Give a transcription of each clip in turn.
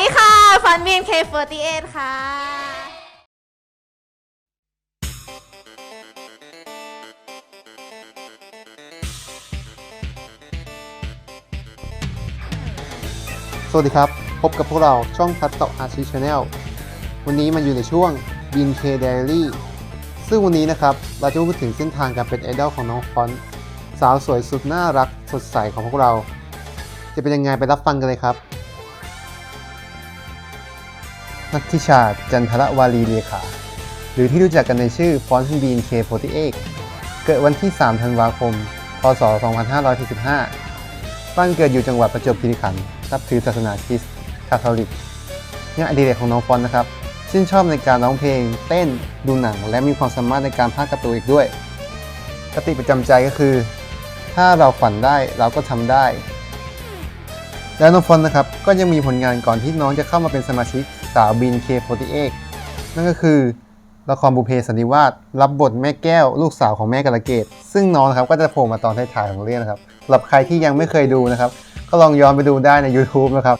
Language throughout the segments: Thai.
ดีค่ะฟันบีม K48 ค่ะสวัสดีครับ พบกับพวกเราช่องพัตโตอาชีชาแนลวันนี้มันอยู่ในช่วง b i n K Diary ซึ่งวันนี้นะครับ เราจะพูดถึงเส้นทางการเป็นไอดอลของน้องฟอน สาวสวยสุดน่ารักสดใสของพวกเรา จะเป็นยังไงไปรับฟังกันเลยครับ นัทธิชาจันทรวารีเลขา หรือที่รู้จักกันในชื่อฟอนต์บีน K48 เกิดวันที่ 3 ธันวาคม พศ 2545 บ้านเกิดอยู่จังหวัดประจวบคีรีขันธ์นับถือศาสนาคริสต์คาทอลิกงานอดิเรกของน้องฟอนนะครับชื่นชอบในการร้องเพลง เต้น ดูหนัง และมีความสามารถในการพากย์กร์ตูนอีกด้วยคติประจำใจก็คือ ถ้าเราฝันได้เราก็ทำได้ แล้วน้องฟอนนะครับก็ยังมีผลงานก่อนที่น้องจะเข้ามาเป็นสมาชิก สาวบิน K48 นั่นก็คือละครบุเพสันนิวาสรับบทแม่แก้วลูกสาวของแม่กาลเกต ซึ่งน้องครับก็จะโผล่มาตอนท้ายๆของเรื่องนะครับสำหรับใครที่ยังไม่เคยดูนะครับ ก็ลองย้อนไปดูได้ใน YouTube นะครับ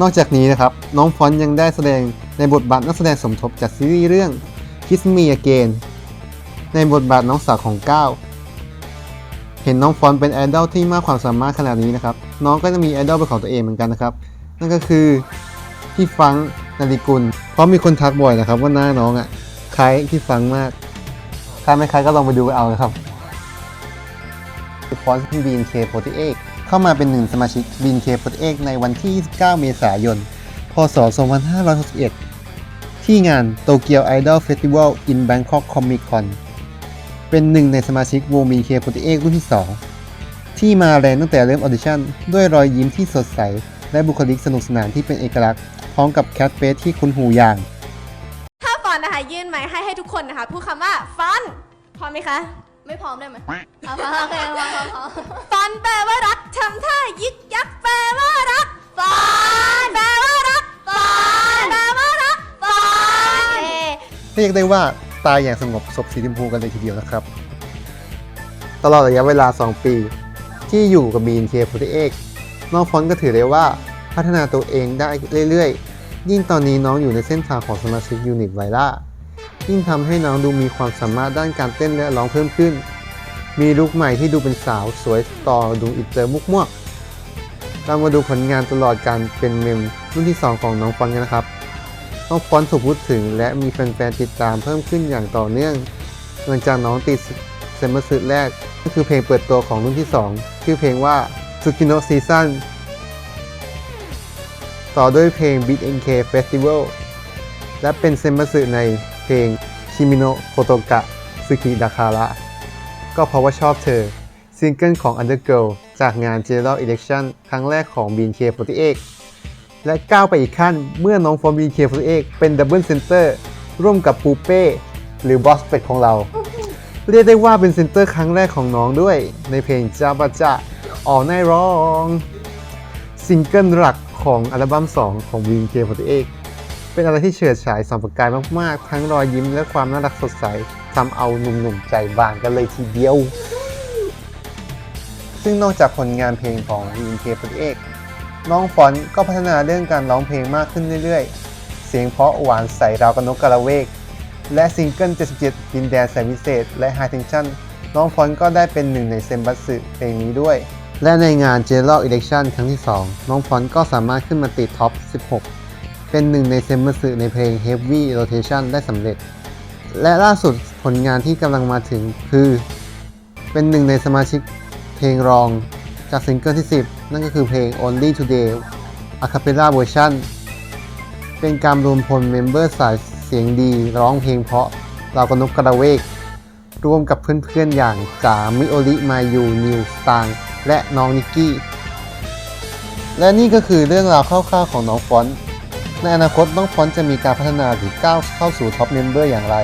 นอกจากนี้นะครับ น้องฟอนยังได้แสดงในบทบาทนักแสดงสมทบจากซีรีส์เรื่อง Kiss Me Again ในบทบาทน้องสาวของก้าวเห็นน้องฟอนเป็นไอดอลที่มากความสามารถขนาดนี้นะครับ น้องก็จะมีไอดอลเป็นของตัวเองเหมือนกันนะครับ นั่นก็คือพี่ฟังนาริกุล เพราะมีคนทักบ่อยนะครับว่าหน้าน้องอะคล้ายพี่ฟังมาก ถ้าไม่คล้ายก็ลองไปดูเอานะครับฟอนต์บีนเค48 เข้ามาเป็นหนึ่งสมาชิกบีนเค48 ในวันที่ 29 เมษายน พศ 2561 ที่งานโตเกียวไอดอลเฟสติวัล in Bangkok Comic Con เป็นหนึ่งในสมาชิกวงบีนเค48 รุ่นที่ 2 ที่มาแรงตั้งแต่เริ่มออดิชั่นด้วยรอยยิ้มที่สดใส และบุคลิกสนุกสนานที่เป็นเอกลักษณ์พร้อมกับแคทเฟสที่คุ้นหูอย่าง ถ้าฟอนนะคะยื่นไม้ให้ให้ทุกคนนะคะพูดคำว่าฟอนพร้อมไหมคะ ไม่พร้อมได้ไหมเอาพร้อมโอเคพร้อมพร้อมพร้อมฟอนแปลว่ารักทำท่ายึกยักแปลว่ารักฟอนแปลว่ารักฟอนแปลว่ารักฟอนเรียกได้ว่าตายอย่างสงบศพสีชมพูกันเลยทีเดียวนะครับ ตลอดระยะเวลา 2 ปี ที่อยู่กับบีนเคโพเอก น้องฟอนก็ถือได้ว่าพัฒนาตัวเองได้เรื่อยๆ ยิ่งตอนนี้น้องอยู่ในเส้นทางของสมาชิกยูนิตไวล่ายิ่งทำให้น้องดูมีความสามารถด้านการเต้นและร้องเพิ่มขึ้น มีลุคใหม่ที่ดูเป็นสาวสวยต่อดูอินเตอร์มุกมวกเรามาดูผลงานตลอดการเป็นเมมรุ่นที่ 2 ของน้องฟอนกันนะครับ น้องฟอนถูกพูดถึงและมีแฟนๆติดตามเพิ่มขึ้นอย่างต่อเนื่อง หลังจากน้องติดเซมเบอร์สึแรกก็คือเพลงเปิดตัวของรุ่นที่ 2 ชื่อเพลงว่า Tsukino Season ต่อด้วยเพลง Big NK Festival และเป็นเซมเบอร์สึในเพลง Kimino Kotoka Suki Dakara ก็เพราะว่าชอบเธอ ซิงเกิลของ Undergirl จากงาน General Election ครั้งแรกของ BNK48 และก้าวไปอีกขั้นเมื่อน้องฟอร์ม BNK48 เป็นดับเบิลเซนเตอร์ร่วมกับปูเป้หรือบอสเป็ดของเรา เรียกได้ว่าเป็นเซนเตอร์ครั้งแรกของน้องด้วย ในเพลงจาบาจะ ออกในร้องซิงเกิลหลักของอัลบั้ม 2 ของ BNK48 เป็นอะไรที่เฉิดฉายสองประกายมาก ๆ ทั้งรอยยิ้มและความน่ารักสดใสทำเอาหนุ่มๆใจบานกันเลยทีเดียว ซึ่งนอกจากผลงานเพลงของ BNK48 น้องฟอนก็พัฒนาเรื่องการร้องเพลงมากขึ้นเรื่อย ๆ เสียงเพราะหวานใสราวกับนกกระเวก และซิงเกิล 77 ดินแดนแสนวิเศษ และ High Tension น้องฟอนก็ได้เป็นหนึ่งในเซมบัสสึเพลงนี้ด้วย และในงาน General Election ครั้งที่ 2 น้องฟอนก็สามารถขึ้นมาติดท็อป 16 เป็นหนึ่งในเซมเบัสสึในเพลง Heavy Rotation ได้สำเร็จ และล่าสุดผลงานที่กำลังมาถึงคือ เป็นหนึ่งในสมาชิกเพลงรองจากซิงเกิลที่ 10 นั่นก็คือเพลง Only Today A Cappella Version เป็นการรวมพลเมมเบอร์สายเสียงดีร้องเพลงเพราะเรากบนกกระเวก ร่วมกับเพื่อนๆอย่างจ๋ามิโอริมายูนิวสตาง และน้องนิกกี้ และนี่ก็คือเรื่องราวคร่าวๆของน้องฟอนต์ในอนาคตน้องฟอนต์จะมีการพัฒนาหรือก้าวเข้าสู่ท็อปเมมเบอร์อย่างไร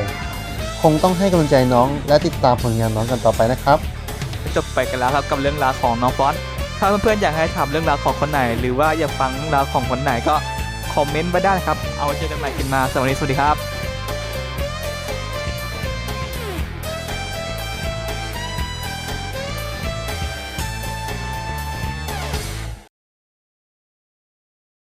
คงต้องให้กำลังใจน้องและติดตามผลงานน้องกันต่อไปนะครับ จบไปกันแล้วครับกับเรื่องราวของน้องฟอนต์ถ้าเพื่อนๆอยากให้ทำเรื่องราวของคนไหน หรือว่าอยากฟังเรื่องราวของคนไหนก็คอมเมนต์มาได้นะครับ เอาไว้เจอกันใหม่คลิน้าสวัสดีสวัสดีครับ